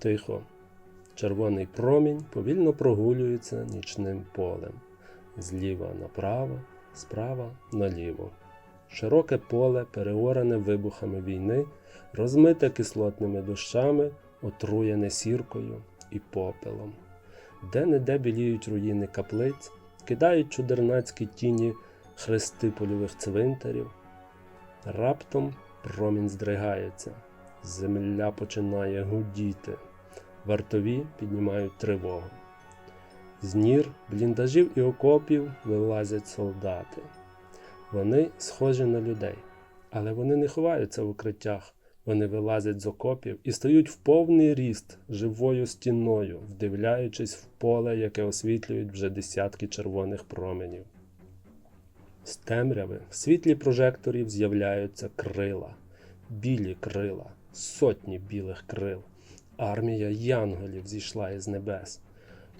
Тихо. Червоний промінь повільно прогулюється нічним полем. Зліва направо, справа наліво. Широке поле, переоране вибухами війни, розмите кислотними дощами, отруєне сіркою і попелом. Де-не-де біліють руїни каплиць, кидають чудернацькі тіні хрести польових цвинтарів. Раптом промінь здригається, земля починає гудіти, вартові піднімають тривогу. З нір, бліндажів і окопів вилазять солдати. Вони схожі на людей, але вони не ховаються в укриттях. Вони вилазять з окопів і стають в повний ріст живою стіною, вдивляючись в поле, яке освітлюють вже десятки червоних променів. З темряви в світлі прожекторів з'являються крила, білі крила, сотні білих крил. Армія янголів зійшла із небес.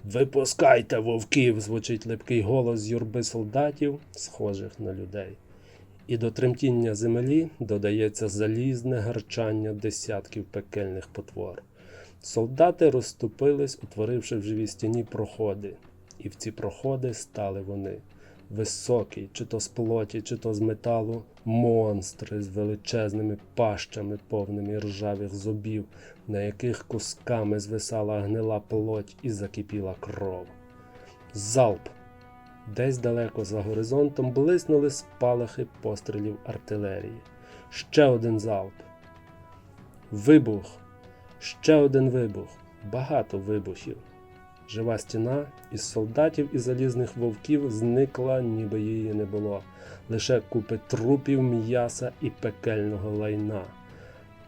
Випускайте вовків! звучить липкий голос юрби солдатів, схожих на людей. І до тремтіння землі додається залізне гарчання десятків пекельних потвор. Солдати розступились, утворивши в живій стіні проходи, і в ці проходи стали вони. Високі, чи то з плоті, чи то з металу, монстри з величезними пащами, повними ржавих зубів, на яких кусками звисала гнила плоть і закипіла кров. Залп! Десь далеко за горизонтом блиснули спалахи пострілів артилерії. Ще один залп. Вибух. Ще один вибух. Багато вибухів. Жива стіна із солдатів і залізних вовків зникла, ніби її не було. Лише купи трупів, м'яса і пекельного лайна.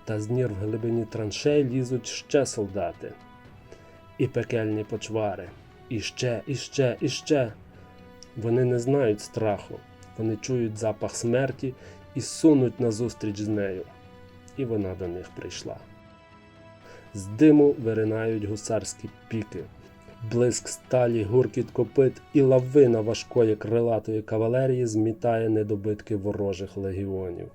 Та з нір в глибині траншей лізуть ще солдати. І пекельні почвари. І ще, і ще, і ще. Вони не знають страху, вони чують запах смерті і сунуть назустріч з нею. І вона до них прийшла. З диму виринають гусарські піки, блиск сталі, гуркіт копит і лавина важкої крилатої кавалерії змітає недобитки ворожих легіонів.